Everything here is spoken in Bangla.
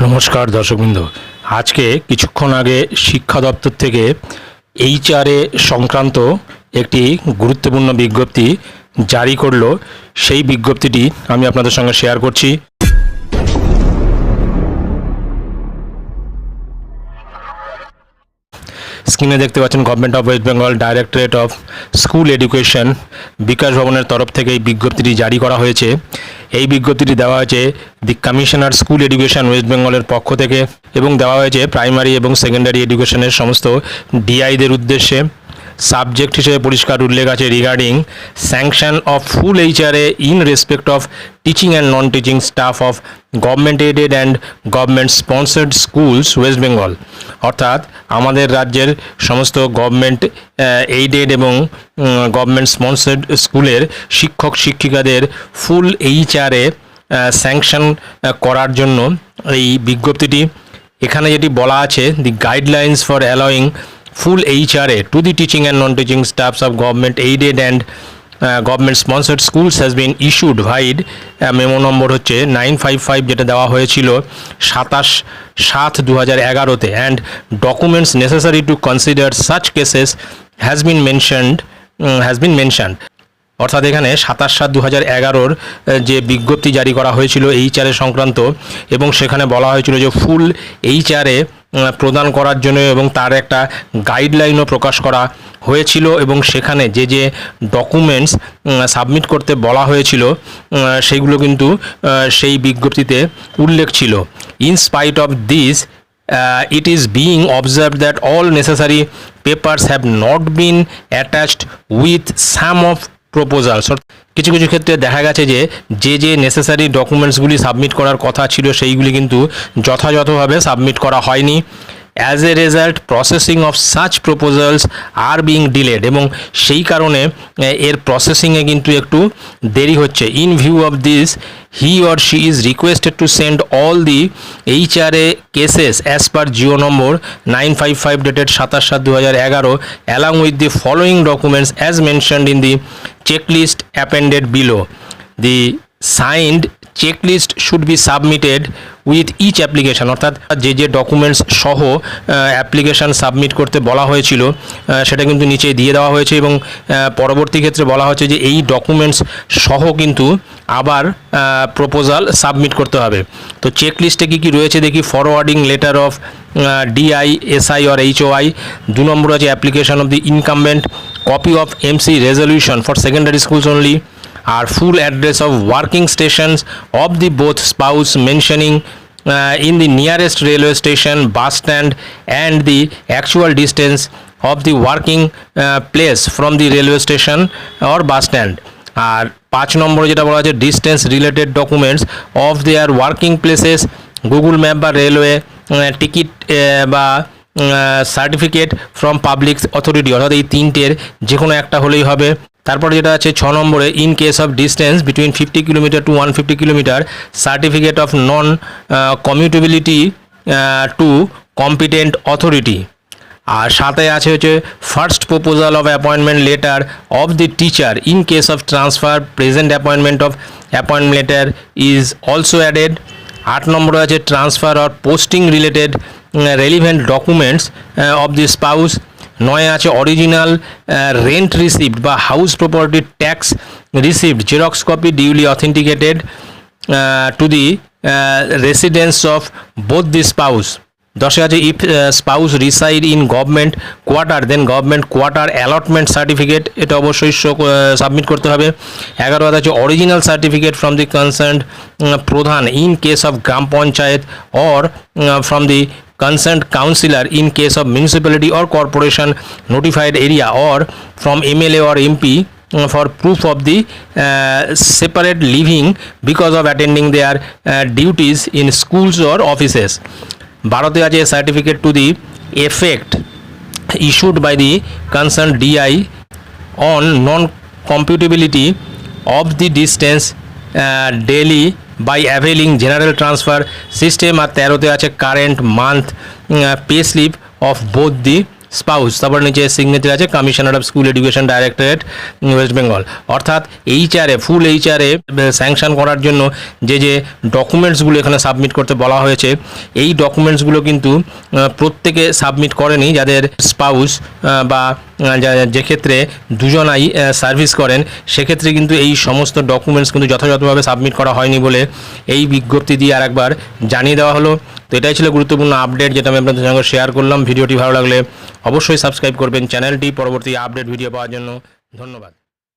নমস্কার দর্শকবৃন্দ। আজকে কিছুক্ষণ আগে শিক্ষা দপ্তর থেকে এইচআরএ সংক্রান্ত একটি গুরুত্বপূর্ণ বিজ্ঞপ্তি জারি করল। সেই বিজ্ঞপ্তিটি আমি আপনাদের সঙ্গে শেয়ার করছি। স্ক্রিনে দেখতে পাচ্ছেন government of west Bengal directorate of school education Bikash ভবনের তরফ থেকে এই বিজ্ঞপ্তিটি জারি করা হয়েছে। এই বিজ্ঞপ্তিটি দেওয়া হয়েছে the commissioner school education west বেঙ্গলের পক্ষ থেকে এবং দেওয়া হয়েছে প্রাইমারি এবং সেকেন্ডারি এডুকেশনের সমস্ত ডিআইদের উদ্দেশ্যে। সাবজেক্ট হিসেবে পরিষ্কার উল্লেখ আছে regarding sanction of full HRA in respect of teaching and non teaching staff of government aided and government sponsored schools West Bengal অর্থাৎ আমাদের রাজ্যের সমস্ত গভর্নমেন্ট এইডেড এবং গভর্নমেন্ট স্পন্সার্ড স্কুলের শিক্ষক, শিক্ষিকাদের ফুল এইচআরএ স্যাংশন করার জন্য এই বিজ্ঞপ্তিটি এখানে যেটি বলা আছে the guidelines for allowing full to the teaching and non teaching staffs of government aided and government sponsored schools has been issued vide memo number হচ্ছে নাইন ফাইভ ফাইভ যেটা দেওয়া হয়েছিল সাতাশ সাত দু হাজার এগারোতে and documents necessary to consider such cases has been mentioned has been mentioned অর্থাৎ এখানে সাতাশ সাত দু হাজার এগারোর যে বিজ্ঞপ্তি জারি করা হয়েছিল এইচআরএ সংক্রান্ত, এবং সেখানে বলা হয়েছিল যে ফুল এইচআরএ প্রদান করার জন্য এবং তার একটা গাইডলাইনও প্রকাশ করা হয়েছিল এবং সেখানে যে যে ডকুমেন্টস সাবমিট করতে বলা হয়েছিল সেইগুলো কিন্তু সেই বিজ্ঞপ্তিতে উল্লেখ ছিল। In spite of this uh, it is being observed that all necessary papers have not been attached with some of proposals. কিছু কিছু ক্ষেত্রে দেখা গেছে যে যে যে নেসেসারি ডকুমেন্টসগুলি সাবমিট করার কথা ছিল, সেইগুলি কিন্তু যথাযথভাবে সাবমিট করা হয়নি। As a result processing of such proposals are being delayed এবং সেই কারণে এর প্রসেসিংয়ে কিন্তু একটু দেরি হচ্ছে। In view of this he or she is requested to send all the H R A cases as per GO number nine five five dated সাতাশ সাত দু হাজার এগারো along with the following documents as mentioned in the checklist appended below the signed checklist should be submitted with each application অর্থাৎ যে যে ডকুমেন্টস সহ অ্যাপ্লিকেশান সাবমিট করতে বলা হয়েছিল সেটা কিন্তু নিচে দিয়ে দেওয়া হয়েছে এবং পরবর্তী ক্ষেত্রে বলা হচ্ছে যে এই ডকুমেন্টস সহ কিন্তু আবার প্রপোজাল সাবমিট করতে হবে। তো চেক লিস্টে কী কী রয়েছে দেখি? Forwarding letter of DI SI or HOI দু নম্বর আছে application of the incumbent copy of MC resolution for secondary schools only R full address of working stations of the both spouse mentioning in the nearest railway station bus stand and the actual distance of the working place from the railway station or bus stand আর পাঁচ নম্বরে যেটা বলা আছে distance related documents of their working places Google map বা রেলওয়ে টিকিট বা সার্টিফিকেট ফ্রম পাবলিক অথরিটি অর্থাৎ এই তিনটের যে কোনো একটা হলেই হবে। তারপরে যেটা আছে ছ নম্বরে in case of distance between fifty kilometre to one fifty kilometre certificate of non commutability to competent authority আর সাথে আছে হচ্ছে first proposal of appointment letter of the teacher in case of transfer present appointment of appointment letter is also added আট নম্বরে আছে transfer or posting related relevant documents of the spouse নয় আছে অরিজিনাল রেন্ট রিসিপ্ট বা house property tax receipt xerox copy duly authenticated to the residence of both the spouse দশে আছে if spouse reside in government quarter then government quarter allotment certificate এটা অবশ্যই সাবমিট করতে হবে। এগারো আছে original certificate from the concern প্রধান in case of gram panchayat or from the case of municipality or corporation notified area or from MLA or MP uh, for proof of the uh, separate living because of attending their uh, duties in schools or offices ভারতে আছে certificate to the effect issued by the concerned DI on non-computability of the distance uh, daily by availing general transfer system আর তেরোতে আছে current month pay slip of both the spouse, তারপর নিচে সিগনেচার আছে commissioner of school education directorate West Bengal অর্থাৎ এইচআরে ফুল এইচআরে স্যাংশন করার জন্য যে যে ডকুমেন্টসগুলো এখানে সাবমিট করতে বলা হয়েছে, এই ডকুমেন্টসগুলো কিন্তু প্রত্যেকে সাবমিট করেনি। যাদের স্পাউস বা যে ক্ষেত্রে দুজনাই সার্ভিস করেন, সেক্ষেত্রে কিন্তু এই সমস্ত ডকুমেন্টস কিন্তু যথাযথভাবে সাবমিট করা হয়নি বলে এই বিজ্ঞপ্তি দিয়ে আরেকবার জানিয়ে দেওয়া হলো। তো এটাই ছিল গুরুত্বপূর্ণ আপডেট যেটা আমি আপনাদের সঙ্গে শেয়ার করলাম। ভিডিওটি ভালো লাগলে অবশ্যই সাবস্ক্রাইব করবেন। চ্যানেলটি পরবর্তী আপডেট ভিডিও পাওয়ার জন্য ধন্যবাদ।